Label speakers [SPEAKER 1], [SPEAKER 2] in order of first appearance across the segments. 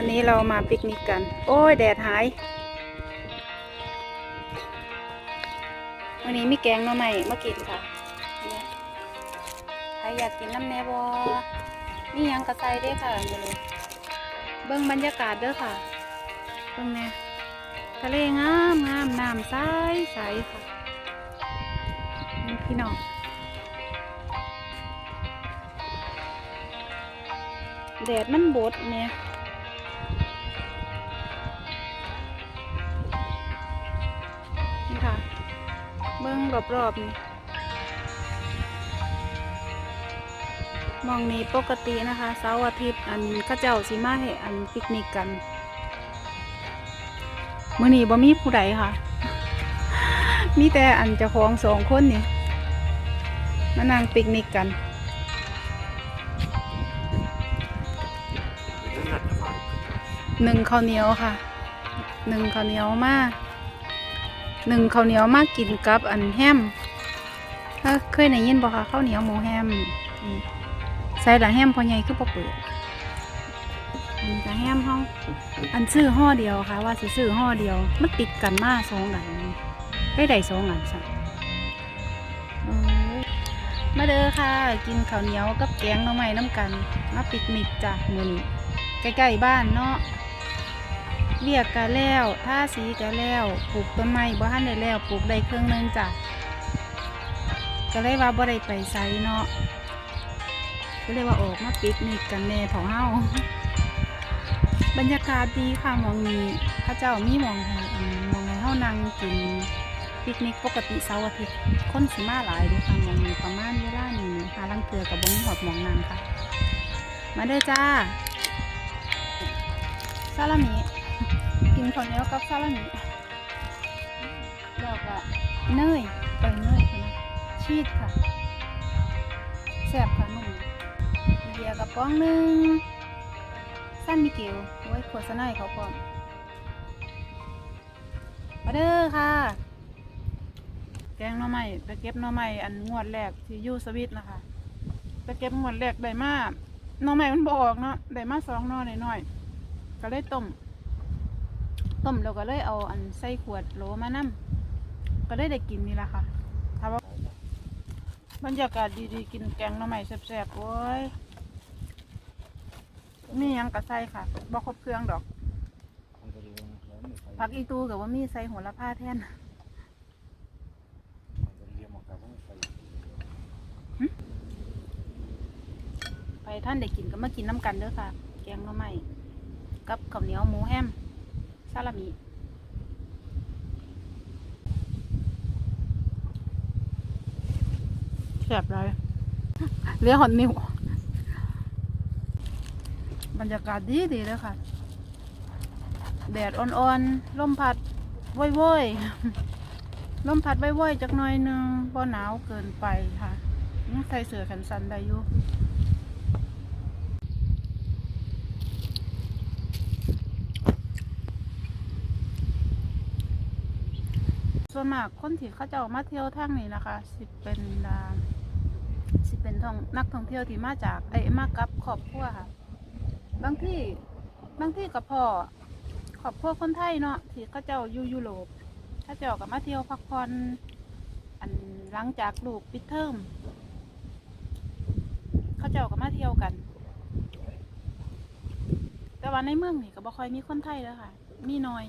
[SPEAKER 1] วันนี้เรามาปิกนิกกัน โอ้ย แดดหาย วันนี้มีแกงหน่อไม้มากินค่ะใครอยากกินน้ำแนบอนี่ยังกระใสเด้ค่ะมาเลยเบิ่งบรรยากาศเด้อค่ะเบิ่งแน่ทะเลงามงามน้ำใสใสค่ะพี่น้องแดดมันบดเนี่ย บิ้งรอบๆนี่มองนี้ปกตินะคะเสาร์อาทิตย์อันข้าเจ้าสิมาให้อันปิกนิกกันมื้อนี้บ่มีผู้ใดค่ะ มีแต่อันจะของสองคนนี่มานั่งปิกนิกกัน หนึ่งข้าวเหนียวค่ะ หนึ่งข้าวเหนียวมาก หนึ่งข้าวเหนียวมากินกับอันแฮมถ้าเคยได้ยินบ่คะข้าวเหนียวหมูแฮมใส่ละแฮมพอใหญ่คือบ่เปิดอันนี้ก็แฮมเฮาอันซื้อห่อเดียวค่ะ ว่าสิซื้อห่อเดียว มันติดกันมากสองอันได้ได้สองอันซะโอ้ยมาเด้อค่ะ กินข้าวเหนียวกับแกงหน่อไม้น้ำกัน มาปิกนิกจ้ะมือนี้ใกล้ๆบ้านเนาะ เรียกกันแล้วท่าสีกันแล้วปลูกต้นไม้บ่ทันได้แล้วปลูกได้เครื่องนึงจ้ะก็เลยว่าบ่ได้ไปไสเนาะก็เลยว่าออกมาปิกนิกกันแน่ของเฮาบรรยากาศดีค่ะมองนี้พระเจ้ามีมองให้มหมองให้เฮานั่งกินปิกนิกปกติเสาร์อาทิตย์คนสิมาหลายเด้อค่ะมองนี้ประมาณเวลานี้หาลังเตือกับบ่มีหอดมองนั่งค่ะ มาเด้อจ้าซาลามิ กินข้าวเหนียวกับซาลามิแล้วก็เนยไปเนยค่ะนะชีสค่ะแซ่บค่ะนุ่มเบียร์กระป๋องหนึ่งสั้นมิเกลไว้ขวดสนายเขาพร้อมมาเด้อค่ะ แกงหน่อไม้ไปเก็บหน่อไม้อันงวดแรกที่ยูสวิตนะคะไปเก็บงวดแรกได้มาหน่อไม้มันบออกเนาะได้มาสองหน่อหน่อยๆก็เลยต้ม ต้มแล้วก็เลยเอาอันใส่ขวดโหลมานํก็เลยได้กินนี่แหละค่ะถามว่าบรรยากาศดีๆ กินแกงหน่อไม้แซ่บๆโอ้ยมีหยังกระใส่ค่ะบอกครบเครื่องดอกผักอีตูกับว่ามีใส่หัวละผ้าแทนไปท่านได้กินก็มากินน้ำกันเด้อค่ะ แกงหน่อไม้กับข้าวเหนียวหมูแฮมซาลามิแซ่บเลยเหลี้ยหอนนิ้วบรรยากาศดีดีเลยค่ะ แดดอ่อนๆลมพัดว่อยๆลมพัดว่อยๆจักหน่อยหนึงพอหนาวเกินไปค่ะยังใส่เสื้อแขนสั้นได้อยู่ ส่วนมากคนที่เขาเจ้ามาเที่ยวทางนี้นะคะ สิเป็นสิเป็นท่องนักท่องเที่ยวที่มาจากไอ้มากับครอบครัวค่ะ บางที่บางที่กับพ่อครอบครัวคนไทยเนาะที่เขาเจ้าอยู่ยุโรปเขาเจ้ากับมาเที่ยวพักผ่อนอันหลังจากลูกปิดเทอมเขาเจ้ากับมาเที่ยวกัน แต่ว่าในเมืองนี่ก็บ่ค่อยมีคนไทยแล้วค่ะ มีน้อย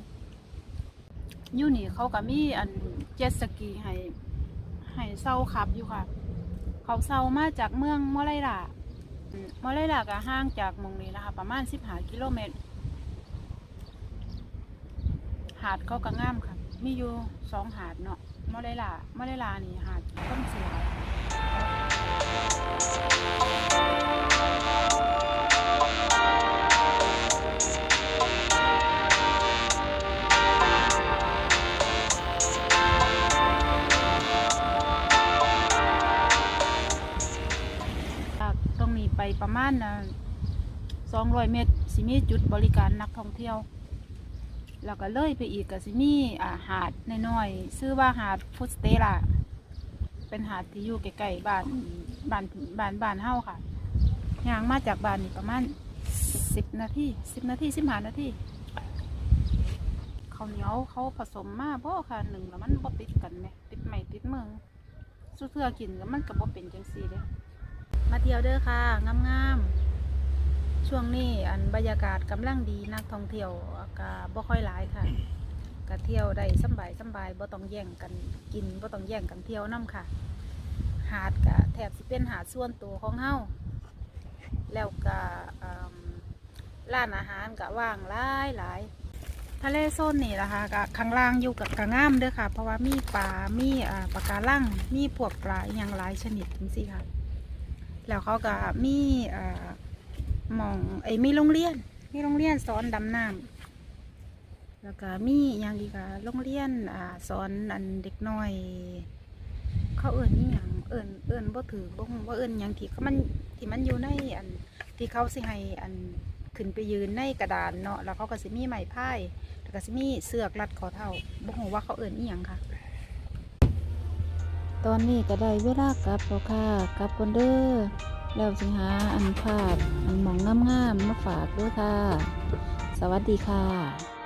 [SPEAKER 1] อยู่นี่เขาก็มีอันเจ็ตสกีให้ให้เซาขับอยู่ค่ะ เขาเซามาจากเมืองมอไลลาอืมอไลลาก็ห่างจากมองนี้นะคะ ประมาณสิบหากิโลเมตร หาดเขาก็งามค่ะ มีอยู่สองหาดเนาะมอไลลามอไลลานี่หาดต้นเสีย ไปประมาณสองร้อยเมตรสิมีจุดบริการนักท่องเที่ยว แล้วก็เลยไปอีกก็สิมีอาหาดน้อยๆชื่อว่าหาดฟุตสเตล่าเป็นหาดที่อยู่ใกล้ๆบ้านบ้านบ้านบ้านเฮาค่ะย่างมาจากบ้านนี่ประมาณสิบนาทีสิบนาทีสิบห้านาทีข้าวเหนียวเขาผสมมาบ่ค่ะหนึ่งแล้วมันบ่ติดกันไหมติดใหม่ติดมือสู้เทื่อกินแล้วมันก็บ่เป็นจังซี่เด้ มาเที่ยวเด้อค่ะงามๆช่วงนี้อันบรรยากาศกำลังดีนักท่องเที่ยวก็บ่ค่อยหลายค่ะก็เที่ยวได้สบายสบายบ่ต้องแย่งกันกินบ่ต้องแย่งกันเที่ยวนํค่ะ หาดก็แทบสิเป็นหาดส่วนตัวของเฮาแล้วก็ร้านอาหารก็ว่างหลายหลายทะเลโซนนี่นะคะก็ข้างล่างอยู่กับกระงามเด้อค่ะ เพราะว่ามีปลา มีอ่าปลาการังมีพวกปลาอย่างหลายชนิดจังซี่ค่ะ แล้วเขาก็มีหมองไอ้มีโรงเรียน มีโรงเรียนสอนดำน้ำแล้วก็มีอย่างอีกอะโรงเรียนอ่าสอนอันเด็กน้อย เขาเอิ่นนี่อย่างเอิ่นเอิ่นบ่ถือบ่ว่าเอิ่นหยังที่เขามันที่มันอยู่ในอันที่เขาสิให้อันขึ้นไปยืนในกระดานเนาะแล้วเขาก็สิมีไม้พายแล้วก็สิมีเสือกรัดคอเท่าบ่ฮู้ว่าเขาเอิ่นอีหยังค่ะ
[SPEAKER 2] ตอนนี้ก็ได้เวลากลับแล้วค่ะกลับคนเด้อแล้วสิหาอันภาพอันหมองงามๆมาฝากด้วยค่ะ สวัสดีค่ะ